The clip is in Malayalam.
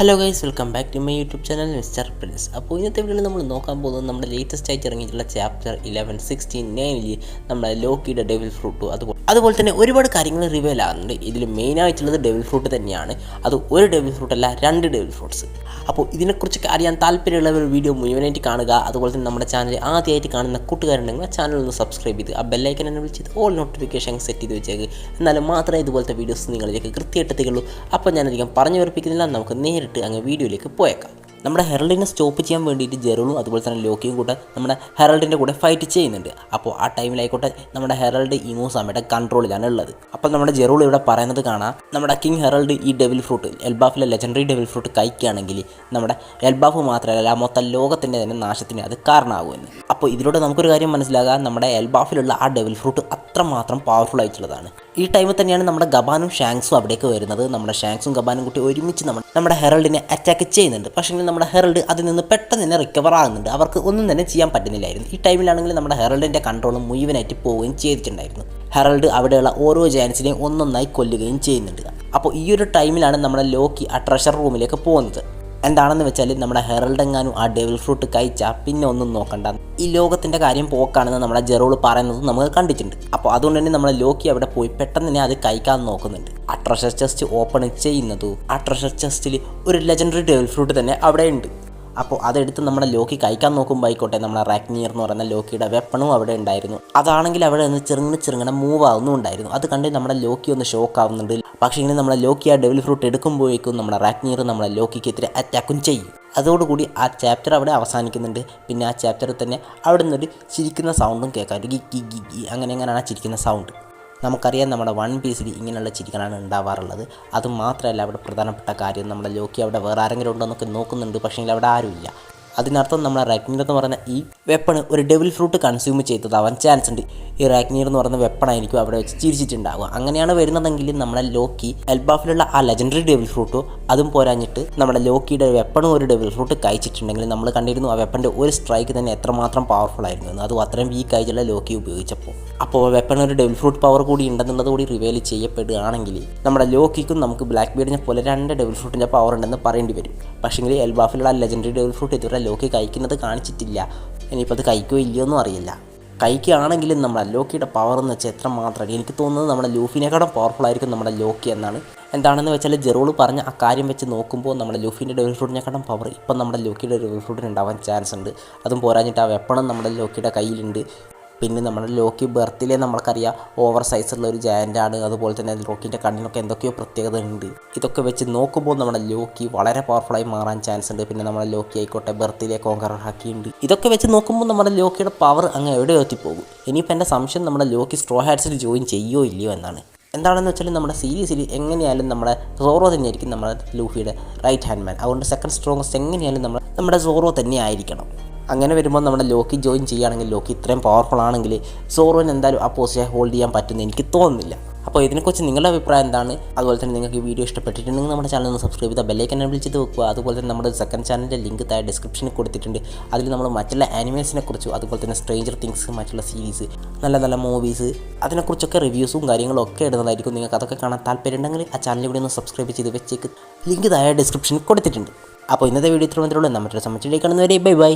Hello guys welcome back to my YouTube channel mister prince അപ്പോൾ ഇന്നത്തെ വീഡിയോയിൽ നമ്മൾ നോക്കാൻ പോകുന്നത് നമ്മുടെ ലേറ്റസ്റ്റ് ആയിട്ട് ഇറങ്ങിയിട്ടുള്ള ചാപ്റ്റർ ഇലവൻ സിക്സ്റ്റീൻ നയനിൽ നമ്മുടെ ലോക്കിയുടെ ഡെവിൽ ഫ്രൂട്ട് അതുപോലെ അതുപോലെ തന്നെ ഒരുപാട് കാര്യങ്ങൾ റിവീൽ ആകുന്നുണ്ട്. ഇതിൽ മെയിൻ ആയിട്ടുള്ളത് ഡെവിൽ ഫ്രൂട്ട് തന്നെയാണ്. അത് ഒരു ഡെവിൽ ഫ്രൂട്ട് അല്ല രണ്ട് ഡെവിൽ ഫ്രൂട്ട്സ് അപ്പോൾ ഇതിനെക്കുറിച്ചൊക്കെ അറിയാൻ താല്പര്യമുള്ളവർ വീഡിയോ മുഴുവനായിട്ട് കാണുക. അതുപോലെ തന്നെ നമ്മുടെ ചാനൽ ആദ്യമായിട്ട് കാണുന്ന കൂട്ടുകാരുണ്ടെങ്കിൽ ചാനൽ ഒന്ന് സബ്സ്ക്രൈബ് ചെയ്ത് ആ ബെല്ലൈക്കൻ എന്നെ വിളിച്ചത് ഓൾ നോട്ടിഫിക്കേഷൻ സെറ്റ് ചെയ്ത് വെച്ചേക്ക്. എന്നാലും മാത്രമേ ഇതുപോലത്തെ വീഡിയോസ് നിങ്ങളിലേക്ക് കൃത്യമായിട്ട് എത്തിക്കുള്ളൂ. അപ്പോൾ ഞാനധികം പറഞ്ഞു ഉറപ്പിക്കുന്നില്ല നമുക്ക് നേരിട്ട് അങ്ങ് വീഡിയോയിലേക്ക് പോയേക്കാം. നമ്മുടെ ഹെറൽഡിനെ സ്റ്റോപ്പ് ചെയ്യാൻ വേണ്ടിയിട്ട് ജെറുളും അതുപോലെ തന്നെ ലോക്കിയും കൂടെ നമ്മുടെ ഹെറൽഡിന്റെ കൂടെ ഫൈറ്റ് ചെയ്യുന്നുണ്ട്. അപ്പോൾ ആ ടൈമിലായിക്കോട്ടെ നമ്മുടെ ഹെറൽഡ് ഇമോസാമയുടെ കൺട്രോളിലാണ് ഉള്ളത്. അപ്പോൾ നമ്മുടെ ജെറൂൾ ഇവിടെ പറയുന്നത് കാണാം. നമ്മുടെ കിങ് ഹെറൽഡ് ഈ ഡെവിൽ ഫ്രൂട്ട് എൽബാഫിലെ ലെജൻഡറി ഡെവിൽ ഫ്രൂട്ട് കഴിക്കുകയാണെങ്കിൽ നമ്മുടെ എൽബാഫ് മാത്രമല്ല മൊത്തം ലോകത്തിന്റെ തന്നെ നാശത്തിന് അത് കാരണമാകുമെന്ന്. അപ്പോൾ ഇതിലൂടെ നമുക്കൊരു കാര്യം മനസ്സിലാകാം. നമ്മുടെ എൽബാഫിലുള്ള ആ ഡെവിൽ ഫ്രൂട്ട് അത്രമാത്രം പവർഫുൾ ആയിട്ടുള്ളതാണ്. ഈ ടൈമിൽ തന്നെയാണ് നമ്മുടെ ഗബാനും ഷാങ്സും അവിടേക്ക് വരുന്നത്. നമ്മുടെ ഷാങ്സും ഗബാനും കൂട്ടി ഒരുമിച്ച് നമ്മൾ നമ്മുടെ ഹെറൾഡിനെ അറ്റാക്ക് ചെയ്യുന്നുണ്ട്. പക്ഷേ നമ്മുടെ ഹെറൾഡ് അതിൽ നിന്ന് പെട്ടെന്ന് തന്നെ റിക്കവർ ആകുന്നുണ്ട്. അവർക്ക് ഒന്നും തന്നെ ചെയ്യാൻ പറ്റുന്നില്ലായിരുന്നു. ഈ ടൈമിലാണെങ്കിൽ നമ്മുടെ ഹെറൾഡിന്റെ കൺട്രോൾ മുഴുവനായിട്ട് പോവുകയും ചെയ്തിട്ടുണ്ടായിരുന്നു. ഹെറൾഡ് അവിടെയുള്ള ഓരോ ജാൻസിനെയും ഒന്നൊന്നായി കൊല്ലുകയും ചെയ്യുന്നുണ്ട്. അപ്പോൾ ഈ ഒരു ടൈമിലാണ് നമ്മുടെ ലോക്കി ആ ട്രഷർ റൂമിലേക്ക് പോകുന്നത്. എന്താണെന്ന് വെച്ചാൽ നമ്മുടെ ഹെറൽഡ് എങ്ങാനും ആ ഡെവിൽ ഫ്രൂട്ട് കഴിച്ചാൽ പിന്നെ ഒന്നും നോക്കണ്ട. ഈ ലോകത്തിന്റെ കാര്യം പോക്കാണെന്ന് നമ്മുടെ ജെറോൾ പറയുന്നത് നമ്മൾ കണ്ടിട്ടുണ്ട്. അപ്പോൾ അതുകൊണ്ട് തന്നെ നമ്മുടെ ലോക്കി അവിടെ പോയി പെട്ടെന്ന് തന്നെ അത് കഴിക്കാൻ നോക്കുന്നുണ്ട്. ആ ട്രഷർ ചെസ്റ്റ് ഓപ്പൺ ചെയ്യുന്നതും ആ ട്രഷർ ചെസ്റ്റിൽ ഒരു ലെജൻഡറി ഡെവിൽ ഫ്രൂട്ട് തന്നെ അവിടെ ഉണ്ട് അപ്പോൾ അതെടുത്ത് നമ്മുടെ ലോക്കി കഴിക്കാൻ നോക്കുമ്പോൾ ആയിക്കോട്ടെ നമ്മുടെ റാക്നിയർ എന്ന് പറയുന്ന ലോക്കിയുടെ വെപ്പണും അവിടെ ഉണ്ടായിരുന്നു. അതാണെങ്കിൽ അവിടെ നിന്ന് ചെറുങ്ങനെ ചെറുങ്ങനെ മൂവ് ആവുന്നുണ്ടായിരുന്നു. അത് കണ്ട് നമ്മുടെ ലോക്കി ഒന്ന് ഷോക്ക് ആവുന്നുണ്ട്. പക്ഷേ ഇങ്ങനെ നമ്മുടെ ലോക്കി ആ ഡെവിൽ ഫ്രൂട്ട് എടുക്കുമ്പോഴേക്കും നമ്മുടെ റാക്നിയർ നമ്മുടെ ലോക്കിക്കെതിരെ അറ്റാക്കും ചെയ്യും. അതോടുകൂടി ആ ചാപ്റ്റർ അവിടെ അവസാനിക്കുന്നുണ്ട്. പിന്നെ ആ ചാപ്റ്ററിൽ തന്നെ അവിടെ നിന്നൊരു ചിരിക്കുന്ന സൗണ്ടും കേൾക്കാം. ഒരു ഗി ഗി ഗി അങ്ങനെ എങ്ങനെയാണ് ആ ചിരിക്കുന്ന സൗണ്ട് നമുക്കറിയാം നമ്മുടെ വൺ പീസിൽ ഇങ്ങനെയുള്ള ചിരികളാണ് ഉണ്ടാവാറുള്ളത്. അത് മാത്രമല്ല അവിടെ പ്രധാനപ്പെട്ട കാര്യം നമ്മുടെ ലോക്കി അവിടെ വേറെ ആരെങ്കിലും ഉണ്ടോ എന്നൊക്കെ നോക്കുന്നുണ്ട് പക്ഷേ അവിടെ ആരുമില്ല അതിനർത്ഥം നമ്മുടെ റാഗ്നീർ എന്ന് പറയുന്ന ഈ വെപ്പണ് ഒരു ഡെവിൽ ഫ്രൂട്ട് കൺസ്യൂം ചെയ്തതാവാൻ ചാൻസ് ഉണ്ട് ഈ റാഗ്നീർ എന്ന് പറയുന്ന വെപ്പണായിരിക്കും അവിടെ വെച്ച് ചിരിച്ചിട്ടുണ്ടാവുക. അങ്ങനെയാണ് വരുന്നതെങ്കിൽ നമ്മുടെ ലോക്കി എൽബാഫിലുള്ള ആ ലെജൻഡറി ഡെവിൽ ഫ്രൂട്ടോ അതും പോരാഞ്ഞിട്ട് നമ്മുടെ ലോക്കിയുടെ വെപ്പണും ഒരു ഡെവിൾ ഫ്രൂട്ട് കഴിച്ചിട്ടുണ്ടെങ്കിൽ നമ്മൾ കണ്ടിരുന്നു ആ വെപ്പന്റെ ഒരു സ്ട്രൈക്ക് തന്നെ എത്രമാത്രം പവർഫുൾ ആയിരുന്നു. എന്ന് അതും അത്രയും വീക്ക് ആയിട്ടുള്ള ലോക്കി ഉപയോഗിച്ചപ്പോൾ. അപ്പോൾ വെപ്പൺ ഒരു ഡെവിൾ ഫ്രൂട്ട് പവർ കൂടി ഉണ്ടെന്നുള്ളത് കൂടി റിവേൽ ചെയ്യപ്പെടുകയാണെങ്കിൽ നമ്മുടെ ലോക്കിക്കും നമുക്ക് ബ്ലാക്ക് ബീഡിനെ പോലെ രണ്ട് ഡെവിൾ ഫ്രൂട്ടിന്റെ പവർ ഉണ്ടെന്ന് പറയേണ്ടി വരും. പക്ഷേങ്കിൽ എൽബാഫിലുള്ള ലെജൻഡറി ഡെവിൾ ഫ്രൂട്ട് ഇതുവരെ ലോക്കി കഴിക്കുന്നത് കാണിച്ചിട്ടില്ല. ഇനിയിപ്പോൾ അത് കഴിക്കുകയോ ഇല്ലയോ എന്നും അറിയില്ല. കഴിക്കുകയാണെങ്കിലും നമ്മുടെ ലോക്കിയുടെ പവർ എന്ന് വെച്ചാൽ എത്ര മാത്രമാണ് എനിക്ക് തോന്നുന്നത് നമ്മുടെ ലൂഫിനേക്കാളും പവർഫുൾ ആയിരിക്കും നമ്മുടെ ലോക്കി എന്നാണ് എന്താണെന്ന് വെച്ചാൽ ജെറോൾ പറഞ്ഞ ആ കാര്യം വെച്ച് നോക്കുമ്പോൾ നമ്മുടെ ലൂഫിന്റെ ഡെവിൽ ഫ്രൂട്ടിനെക്കാളും പവർ ഇപ്പം നമ്മുടെ ലോക്കിയുടെ ഡെവിൽ ഫ്രൂട്ടിന് ഉണ്ടാവാൻ ചാൻസ് ഉണ്ട്. അതും പോരാഞ്ഞിട്ട് ആ വെപ്പണം നമ്മുടെ ലോക്കിയുടെ കയ്യിലുണ്ട്. പിന്നെ നമ്മുടെ ലോക്കി ബർത്തിലെ നമ്മൾക്കറിയാം ഓവർ സൈസുള്ള ഒരു ജയന്റാണ് അതുപോലെ തന്നെ ലോക്കിന്റെ കണ്ണിനൊക്കെ എന്തൊക്കെയോ പ്രത്യേകത ഉണ്ട് ഇതൊക്കെ വെച്ച് നോക്കുമ്പോൾ നമ്മുടെ ലോക്കി വളരെ പവർഫുള്ളായി മാറാൻ ചാൻസ് ഉണ്ട്. പിന്നെ നമ്മുടെ ലോക്കി ആയിക്കോട്ടെ ബർത്തിലെ കോങ്കർ ഹാക്കിയുണ്ട് ഇതൊക്കെ വെച്ച് നോക്കുമ്പോൾ നമ്മുടെ ലോക്കിയുടെ പവർ അങ്ങ് എവിടെ എത്തിപ്പോകും. ഇനിയിപ്പോൾ എന്റെ സംശയം നമ്മുടെ ലോക്കി സ്ട്രോ ഹാറ്റ്സിൽ ജോയിൻ ചെയ്യുമോ ഇല്ലയോ എന്നാണ്. എന്താണെന്ന് വെച്ചാൽ നമ്മുടെ സീരീസിൽ എങ്ങനെയായാലും നമ്മുടെ സോറോ തന്നെയായിരിക്കും നമ്മുടെ ലൂഫിയുടെ റൈറ്റ് ഹാൻഡ് മാൻ അതുകൊണ്ട് സെക്കൻഡ് സ്ട്രോങ്സ്റ്റ് എങ്ങനെയായാലും നമ്മൾ നമ്മുടെ സോറോ തന്നെ ആയിരിക്കണം. അങ്ങനെ വരുമ്പോൾ നമ്മുടെ ലോക്കി ജോയിൻ ചെയ്യുകയാണെങ്കിൽ ലോക്കി ഇത്രയും പവർഫുൾ ആണെങ്കിൽ സോറോന് എന്തായാലും ആ പോസ്റ്റ് ഹോൾഡ് ചെയ്യാൻ പറ്റുമെന്ന് എനിക്ക് തോന്നുന്നില്ല. അപ്പോൾ ഇതിനെക്കുറിച്ച് നിങ്ങളുടെ അഭിപ്രായം എന്താണ്? അതുപോലെ തന്നെ നിങ്ങൾക്ക് ഈ വീഡിയോ ഇഷ്ടപ്പെട്ടിട്ടുണ്ടെങ്കിൽ നമ്മുടെ ചാനൽ ഒന്ന് സബ്സ്ക്രൈബ് ചെയ്താൽ ബെല്ലൈക്കൻ വിളിച്ചത് വെക്കുക. അതുപോലെ തന്നെ നമ്മുടെ സെക്കൻഡ് ചാനലിന്റെ ലിങ്ക് താഴെ ഡിസ്ക്രിപ്ഷനിൽ കൊടുത്തിട്ടുണ്ട്. അതിൽ നമ്മൾ മറ്റുള്ള ആനിമൽസിനെ കുറിച്ചും അതുപോലെ തന്നെ സ്ട്രേഞ്ചർ തിങ്സ് മറ്റുള്ള സീരീസ് നല്ല നല്ല മൂവീസ് അതിനെക്കുറിച്ചൊക്കെ റിവ്യൂസും കാര്യങ്ങളും ഒക്കെ ഇടുന്നതായിരിക്കും. നിങ്ങൾക്ക് അതൊക്കെ കാണാൻ താല്പര്യമുണ്ടെങ്കിൽ ആ ചാനൽ കൂടി ഒന്ന് സബ്സ്ക്രൈബ് ചെയ്ത് വെച്ചേക്ക്. ലിങ്ക് താഴെ ഡിസ്ക്രിപ്ഷനിൽ കൊടുത്തിട്ടുണ്ട്. അപ്പോൾ ഇന്നത്തെ വീഡിയോ ഇത്ര മാത്രമേ ഉള്ളൂ. നമ്മുടെ സംബന്ധിച്ചിടേക്കാണെന്ന് കാണുന്നവരെ ബൈ ബൈ